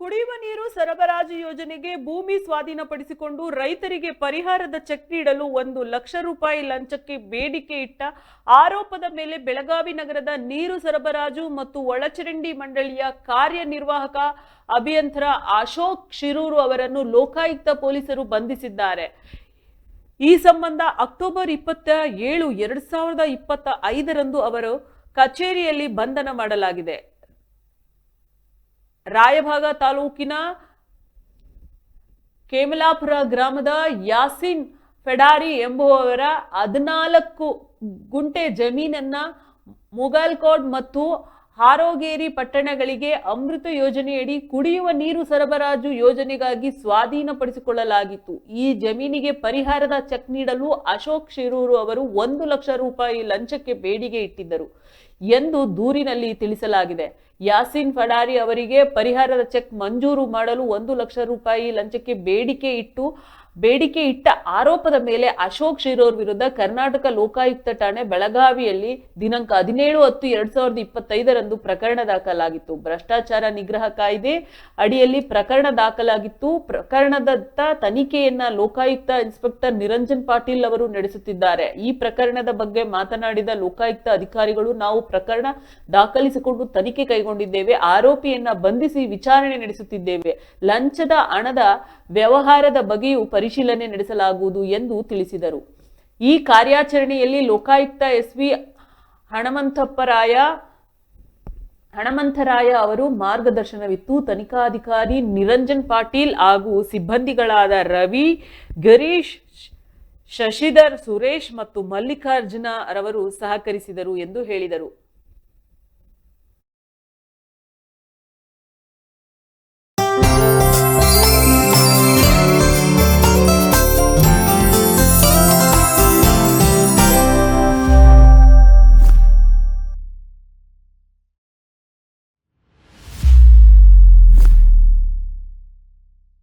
ಕುಡಿಯುವ ನೀರು ಸರಬರಾಜು ಯೋಜನೆಗೆ ಭೂಮಿ ಸ್ವಾಧೀನಪಡಿಸಿಕೊಂಡು ರೈತರಿಗೆ ಪರಿಹಾರದ ಚೆಕ್ ನೀಡಲು ಒಂದು ಲಕ್ಷ ರೂಪಾಯಿ ಲಂಚಕ್ಕೆ ಬೇಡಿಕೆ ಇಟ್ಟ ಆರೋಪದ ಮೇಲೆ ಬೆಳಗಾವಿ ನಗರದ ನೀರು ಸರಬರಾಜು ಮತ್ತು ಒಳಚರಂಡಿ ಮಂಡಳಿಯ ಕಾರ್ಯನಿರ್ವಾಹಕ ಅಭಿಯಂತರ ಅಶೋಕ್ ಶಿರೂರು ಅವರನ್ನು ಲೋಕಾಯುಕ್ತ ಪೊಲೀಸರು ಬಂಧಿಸಿದ್ದಾರೆ. ಈ ಸಂಬಂಧ ಅಕ್ಟೋಬರ್ ಇಪ್ಪತ್ತ ಏಳು, ಎರಡ್ ಸಾವಿರದ ಇಪ್ಪತ್ತ ಐದರಂದು ಅವರು ಕಚೇರಿಯಲ್ಲಿ ಬಂಧನ ಮಾಡಲಾಗಿದೆ. ರಾಯಭಾಗ ತಾಲೂಕಿನ ಕೇಮಲಾಪುರ ಗ್ರಾಮದ ಯಾಸಿನ್ ಫೆಡಾರಿ ಎಂಬುವವರ ಹದಿನಾಲ್ಕು ಗುಂಟೆ ಜಮೀನನ್ನ ಮುಗಲ್ಕೋಟ್ ಮತ್ತು ಹಾರೋಗೇರಿ ಪಟ್ಟಣಗಳಿಗೆ ಅಮೃತ ಯೋಜನೆಯಡಿ ಕುಡಿಯುವ ನೀರು ಸರಬರಾಜು ಯೋಜನೆಗಾಗಿ ಸ್ವಾಧೀನಪಡಿಸಿಕೊಳ್ಳಲಾಗಿತ್ತು. ಈ ಜಮೀನಿಗೆ ಪರಿಹಾರದ ಚೆಕ್ ನೀಡಲು ಅಶೋಕ್ ಶಿರೂರು ಅವರು ಒಂದು ಲಕ್ಷ ರೂಪಾಯಿ ಲಂಚಕ್ಕೆ ಬೇಡಿಕೆ ಇಟ್ಟಿದ್ದರು ಎಂದು ದೂರಿನಲ್ಲಿ ತಿಳಿಸಲಾಗಿದೆ. ಯಾಸಿನ್ ಫಡಾರಿ ಅವರಿಗೆ ಪರಿಹಾರದ ಚೆಕ್ ಮಂಜೂರು ಮಾಡಲು ಒಂದು ಲಕ್ಷ ರೂಪಾಯಿ ಲಂಚಕ್ಕೆ ಬೇಡಿಕೆ ಇಟ್ಟು ಬೇಡಿಕೆ ಇಟ್ಟ ಆರೋಪದ ಮೇಲೆ ಅಶೋಕ್ ಶಿರೋರ್ ವಿರುದ್ಧ ಕರ್ನಾಟಕ ಲೋಕಾಯುಕ್ತ ಠಾಣೆ ಬೆಳಗಾವಿಯಲ್ಲಿ ದಿನಾಂಕ ಹದಿನೇಳು ಹತ್ತು ಎರಡ್ ಸಾವಿರದ ಇಪ್ಪತ್ತೈದರಂದು ಪ್ರಕರಣ ದಾಖಲಾಗಿತ್ತು. ಭ್ರಷ್ಟಾಚಾರ ನಿಗ್ರಹ ಕಾಯ್ದೆ ಅಡಿಯಲ್ಲಿ ಪ್ರಕರಣ ದಾಖಲಾಗಿತ್ತು. ಪ್ರಕರಣದತ್ತ ತನಿಖೆಯನ್ನ ಲೋಕಾಯುಕ್ತ ಇನ್ಸ್ಪೆಕ್ಟರ್ ನಿರಂಜನ್ ಪಾಟೀಲ್ ಅವರು ನಡೆಸುತ್ತಿದ್ದಾರೆ. ಈ ಪ್ರಕರಣದ ಬಗ್ಗೆ ಮಾತನಾಡಿದ ಲೋಕಾಯುಕ್ತ ಅಧಿಕಾರಿಗಳು, ನಾವು ಪ್ರಕರಣ ದಾಖಲಿಸಿಕೊಂಡು ತನಿಖೆ ಕೈಗೊಂಡಿದ್ದೇವೆ. ಆರೋಪಿಯನ್ನ ಬಂಧಿಸಿ ವಿಚಾರಣೆ ನಡೆಸುತ್ತಿದ್ದೇವೆ. ಲಂಚದ ಹಣದ ವ್ಯವಹಾರದ ಬಗ್ಗೆಯೂ ಪರಿಶೀಲನೆ ನಡೆಸಲಾಗುವುದು ಎಂದು ತಿಳಿಸಿದರು. ಈ ಕಾರ್ಯಾಚರಣೆಯಲ್ಲಿ ಲೋಕಾಯುಕ್ತ ಎಸ್ ವಿ ಹಣಮಂತಪ್ಪರಾಯ, ಹಣಮಂತರಾಯ ಅವರು ಮಾರ್ಗದರ್ಶನವಿತ್ತು. ತನಿಖಾಧಿಕಾರಿ ನಿರಂಜನ್ ಪಾಟೀಲ್ ಹಾಗೂ ಸಿಬ್ಬಂದಿಗಳಾದ ರವಿ, ಗರೀಶ್, ಶಶಿಧರ್, ಸುರೇಶ್ ಮತ್ತು ಮಲ್ಲಿಕಾರ್ಜುನ ರವರು ಸಹಕರಿಸಿದರು ಎಂದು ಹೇಳಿದರು.